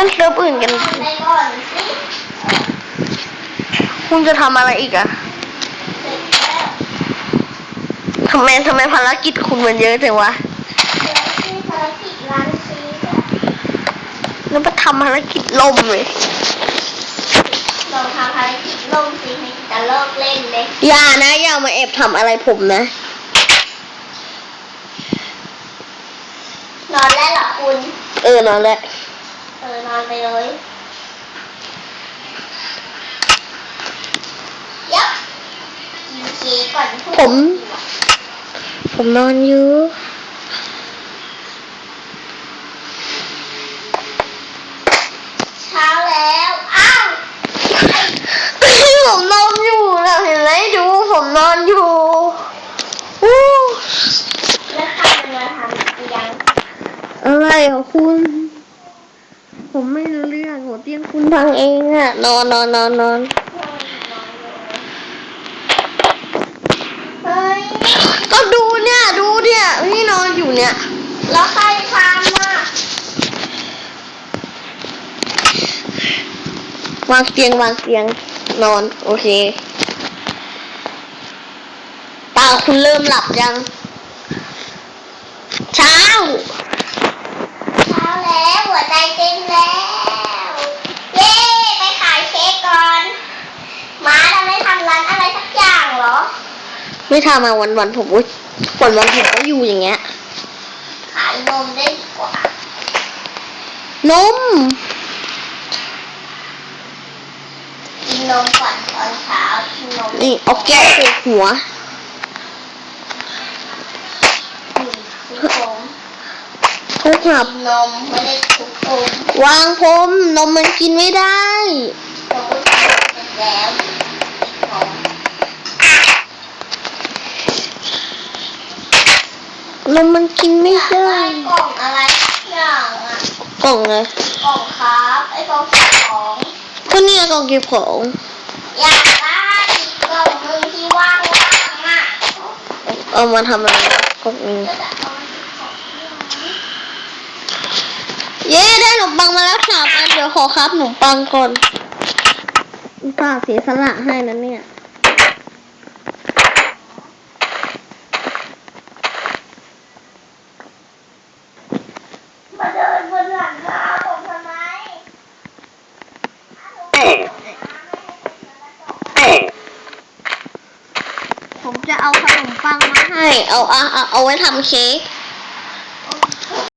ล่นเซิร์ฟอื่นกันทำได้ก่อนสิคุณจะทำอะไรอีกอะเสร็จแล้วทำไมทำไมภารกิจคุณมันเยอะจังวะเดี๋ยวที่ภารกิจร้านชีสอะแล้วมาทำภารกิจล่มเลยลองทำภารกิจล่มสิให้จะเลิกเล่นเลยอย่านะ อย่ามาแอบทำอะไรผมนะ นอนแล้วเหรอคุณ เออนอนแล้วเออนอนไปเลยเดี๋ยับกินเค้กก่อนพูดผม ผมนอนอยู่เช้าแล้วอ้าวผมนอนอยู่นะเห็นไหมดูผมนอนอยู่อู้แล้วใครมันมาทำเตียงอะไรของคุณ ผมไม่รู้เรื่องหัวเตียงคุณพังเองอะนอนนอนนอนนอนเฮ้ย ก็ดูเนี่ยดูเนี่ยพี่นอนอยู่เนี่ย แล้วใครทำอะวางเตียงวางเตียงนอน โอเคตาคุณเริ่มหลับยัง เช้า เช้าแล้วหัวใจเต้นแล้ว เย้ไปขายเค้กก่อนหมาเราไม่ทำร้านอะไรสักอย่างเหรอ ไม่ทำมาวันวันๆผมอุ๊ยวันวันๆผมก็อยู่อย่างเงี้ยขายนมได้ดีกว่านมกินนมก่อนตอนเช้ากินนมนี่เอาแก้วใส่หัวนี่ทุกคนเขาขับกินนมไม่ได้ทุกคนวางผมนมมันกินไม่ได้สมมติกินเสร็จแล้วของ นมมันกินไม่อยากได้ได้ กล่องอะไรสักอย่างอะ กล่องเลยกล่องครับไอ้กล่องเก็บของก็เนี่ยกล่องเก็บของอยากได้อีกกล่องหนึงที่ว่างๆอะเอามาทำอะไรกล่องนี้ก็จะเอามาเก็บของที่ร้านเย้ได้ขนมปังมาแล้วสามอันเดี๋ยวขอครับขนมปังก่อนอุตส่าห์เสียสละให้นะเนี่ย ผมจะเอาขนมปังมาให้ เอาเอาเอาเอาไว้ทำเค้ก